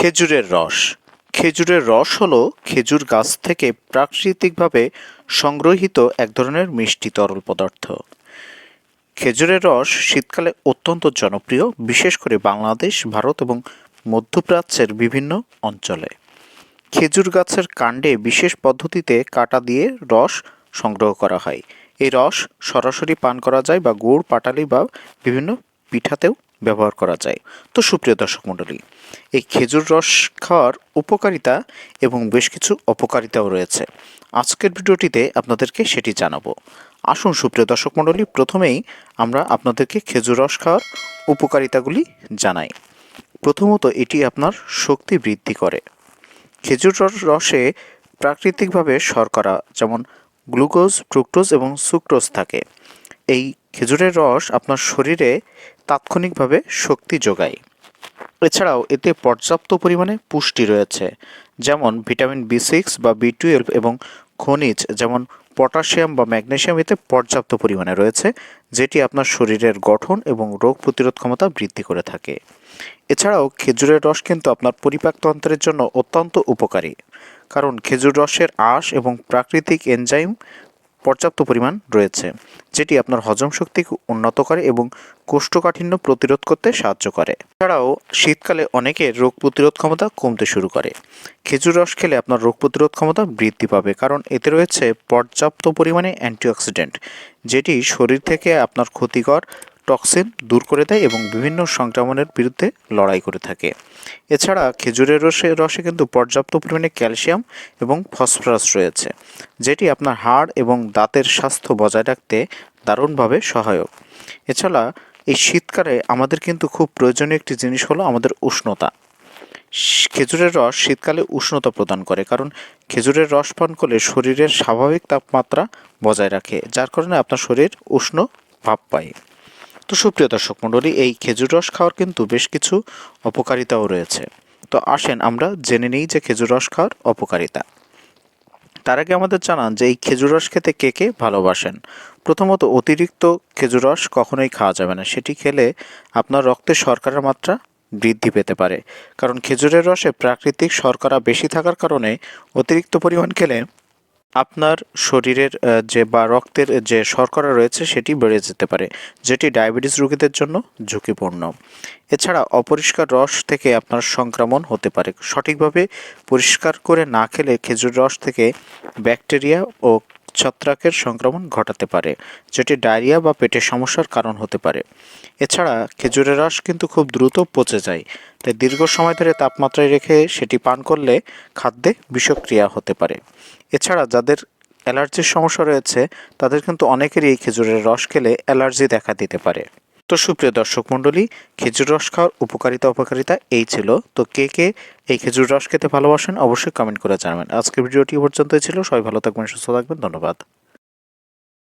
খেজুরের রস। খেজুরের রস হলো খেজুর গাছ থেকে প্রাকৃতিকভাবে সংগ্রহীত এক ধরনের মিষ্টি তরল পদার্থ। খেজুরের রস শীতকালে অত্যন্ত জনপ্রিয়, বিশেষ করে বাংলাদেশ, ভারত এবং মধ্যপ্রাচ্যের বিভিন্ন অঞ্চলে। খেজুর গাছের কাণ্ডে বিশেষ পদ্ধতিতে কাটা দিয়ে রস সংগ্রহ করা হয়। এই রস সরাসরি পান করা যায় বা গুড়, পাটালি বা বিভিন্ন পিঠাতেও ব্যবহার করা যায়। তো সুপ্রিয় দর্শক মণ্ডলী, এই খেজুর রস খাওয়ার উপকারিতা এবং বেশ কিছু অপকারিতাও রয়েছে। আজকের ভিডিওটিতে আপনাদেরকে সেটি জানাব। আসুন সুপ্রিয় দর্শক মণ্ডলী, প্রথমেই আমরা আপনাদেরকে খেজুর রস খাওয়ার উপকারিতাগুলি জানাই। প্রথমত, এটি আপনার শক্তি বৃদ্ধি করে। খেজুর রস- প্রাকৃতিকভাবে শর্করা, যেমন গ্লুকোজ, ফ্রুক্টোজ এবং সুক্রোজ থাকে। এই খেজুরের রস আপনার শরীরে তাৎক্ষণিকভাবে শক্তি যোগায়। এছাড়াও এতে পর্যাপ্ত পরিমাণে পুষ্টি রয়েছে, যেমন ভিটামিন বি সিক্স বা বি টুয়েলভ এবং খনিজ, যেমন পটাশিয়াম বা ম্যাগনেশিয়াম এতে পর্যাপ্ত পরিমাণে রয়েছে, যেটি আপনার শরীরের গঠন এবং রোগ প্রতিরোধ ক্ষমতা বৃদ্ধি করে থাকে। এছাড়াও খেজুরের রস কিন্তু আপনার পরিপাকতন্ত্রের জন্য অত্যন্ত উপকারী, কারণ খেজুর রসের আঁশ এবং প্রাকৃতিক এনজাইম পর্যাপ্ত পরিমাণ রয়েছে, যেটি আপনার হজম শক্তিকে উন্নত করে এবং কোষ্ঠকাঠিন্য প্রতিরোধ করতে সাহায্য করে। এছাড়াও, শীতকালে অনেকের রোগ প্রতিরোধ ক্ষমতা কমতে শুরু করে। খেজুর রস খেলে আপনার রোগ প্রতিরোধ ক্ষমতা বৃদ্ধি পাবে, কারণ এতে রয়েছে পর্যাপ্ত পরিমাণে অ্যান্টিঅক্সিডেন্ট, যেটি শরীর থেকে আপনার ক্ষতিকর টক্সিন দূর করে দেয় এবং বিভিন্ন সংক্রমণের বিরুদ্ধে লড়াই করে থাকে। এছাড়া খেজুরের রসে রসে কিন্তু পর্যাপ্ত পরিমাণে ক্যালসিয়াম এবং ফসফরাস রয়েছে, যেটি আপনার হাড় এবং দাঁতের স্বাস্থ্য বজায় রাখতে দারুণভাবে সহায়ক। এছাড়া এই শীতকালে আমাদের কিন্তু খুব প্রয়োজনীয় একটি জিনিস হলো আমাদের উষ্ণতা। খেজুরের রস শীতকালে উষ্ণতা প্রদান করে, কারণ খেজুরের রস পান করলে শরীরের স্বাভাবিক তাপমাত্রা বজায় রাখে, যার কারণে আপনার শরীর উষ্ণ ভাব পায়। তো সুপ্রিয় দর্শক মণ্ডলী, এই খেজুর রস খাওয়ার কিন্তু বেশ কিছু অপকারিতাও রয়েছে। তো আসেন আমরা জেনে নিই যে খেজুর রস খাওয়ার অপকারিতা তার আগে আমাদের জানান যে এই খেজুর রস খেতে কে কে ভালোবাসেন? প্রথমত, অতিরিক্ত খেজুর রস কখনোই খাওয়া যাবে না। সেটি খেলে আপনার রক্তে শর্করার মাত্রা বৃদ্ধি পেতে পারে। কারণ খেজুরের রসে প্রাকৃতিক শর্করা বেশি থাকার কারণে অতিরিক্ত পরিমাণ খেলে আপনার শরীরের যে বা রক্তের যে শর্করা রয়েছে সেটি বেড়ে যেতে পারে, যেটি ডায়াবেটিস রোগীদের জন্য ঝুঁকিপূর্ণ। এছাড়া অপরিষ্কার রস থেকে আপনার সংক্রমণ হতে পারে। সঠিকভাবে পরিষ্কার করে না খেলে খেজুর রস থেকে ব্যাকটেরিয়া ও ছত্রাকের সংক্রমণ ঘটাতে পারে, যেটি ডায়রিয়া বা পেটের সমস্যার কারণ হতে পারে। এছাড়া খেজুরের রস কিন্তু খুব দ্রুত পচে যায়, তাই দীর্ঘ সময় ধরে তাপমাত্রায় রেখে সেটি পান করলে খাদ্যে বিষক্রিয়া হতে পারে। এছাড়া যাদের অ্যালার্জির সমস্যা রয়েছে, তাদের কিন্তু অনেকেরই খেজুরের রস খেলে অ্যালার্জি দেখা দিতে পারে। তো সুপ্রিয় দর্শক মণ্ডলী, খেজুর রস খাওয়ার উপকারিতা, অপকারিতা এই ছিল। তো কে কে এই খেজুর রস খেতে ভালোবাসেন, অবশ্যই কমেন্ট করে জানাবেন। আজকের ভিডিওটি পর্যন্তই ছিল। সবাই ভালো থাকবেন, সুস্থ থাকবেন। ধন্যবাদ।